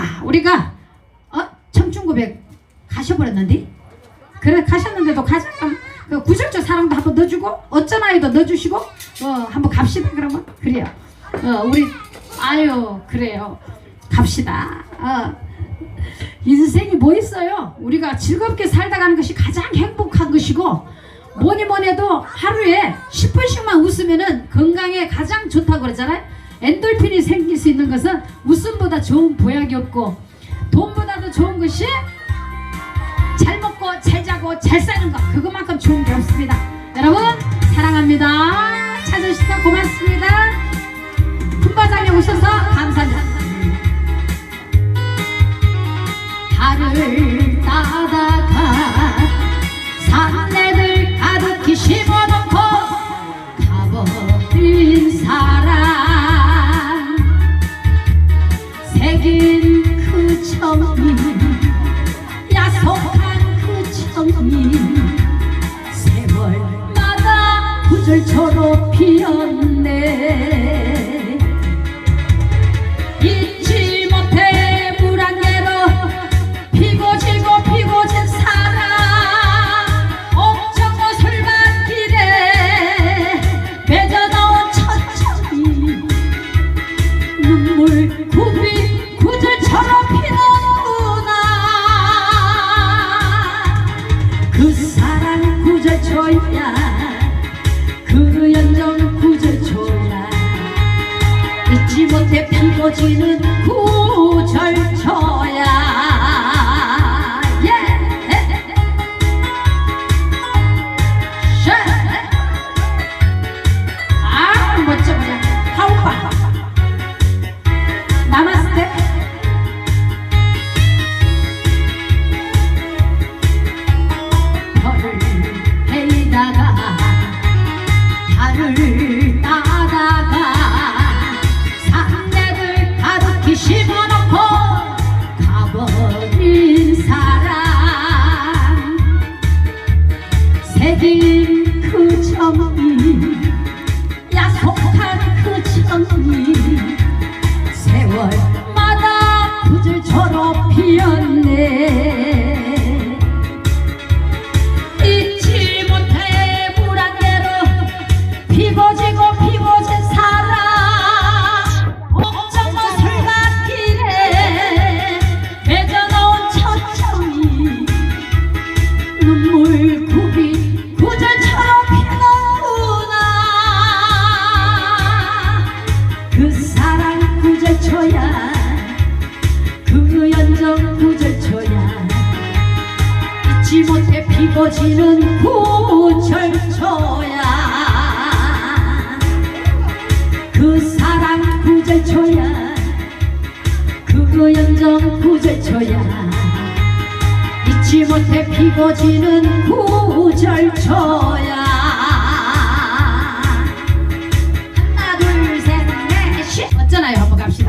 자, 우리가 어 청춘 고백 가셔버렸는데 그래 가셨는데도 가자. 그 구절조 사랑도 한번 넣어주고 어쩐 아이도 넣어주시고 어 한번 갑시다 그러면 그래요. 어 우리 아유 그래요. 갑시다. 어 인생이 뭐 있어요? 우리가 즐겁게 살다 가는 것이 가장 행복한 것이고 뭐니 뭐니 해도 하루에 10분씩만 웃으면은 건강에 가장 좋다고 그러잖아요. 엔돌핀이 생길 수 있는 것은 웃음보다 좋은 보약이 없고 돈보다도 좋은 것이 잘 먹고 잘 자고 잘 사는 것 그것만큼 좋은 게 없습니다. 여러분 사랑합니다. 찾으셔서 고맙습니다. 피었네. 잊지 못해 물안개로 피고 지고 피고 진 사랑 엄청 거슬만 길에 맺어놓은 천천히 눈물 굽이 구슬처럼 피는구나. 그 사랑 구절초야. 그연 못해 피고 지는 구절초야 You. 못해 피고 지는 구절초야. 그 사랑 구절초야. 그 연정 구절초야. 잊지 못해 피고 지는 구절초야. 하나 둘셋넷 어쩌나요? 한번 갑시다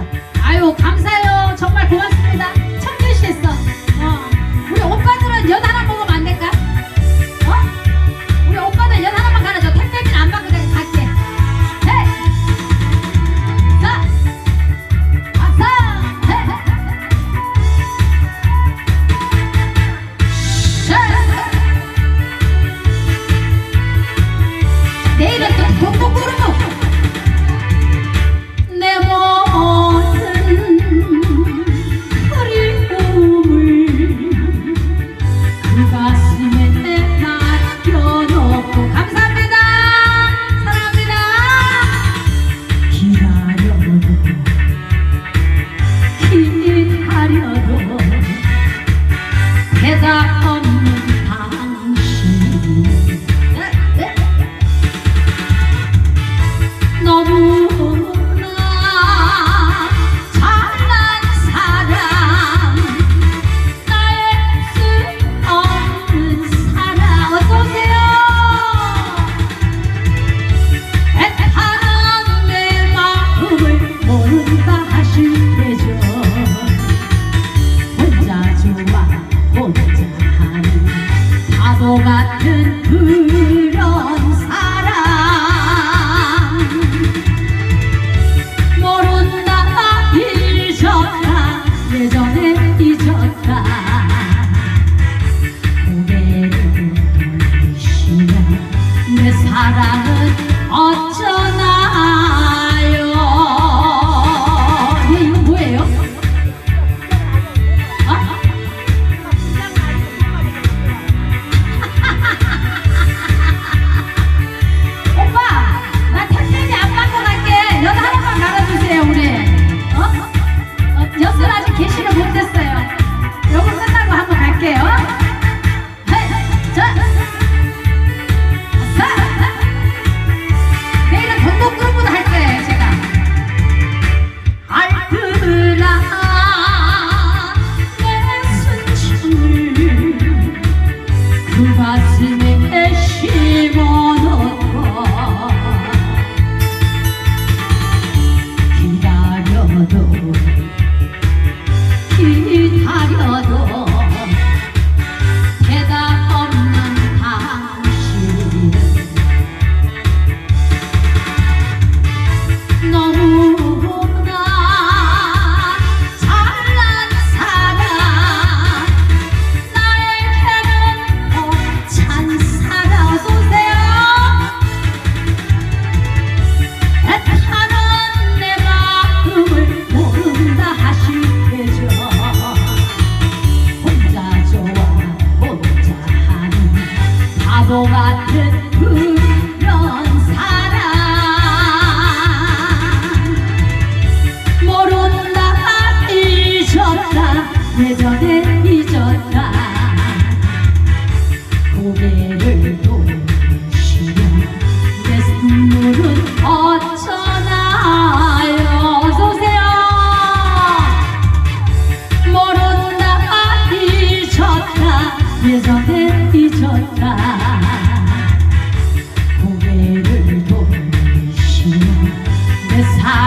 hundred 고개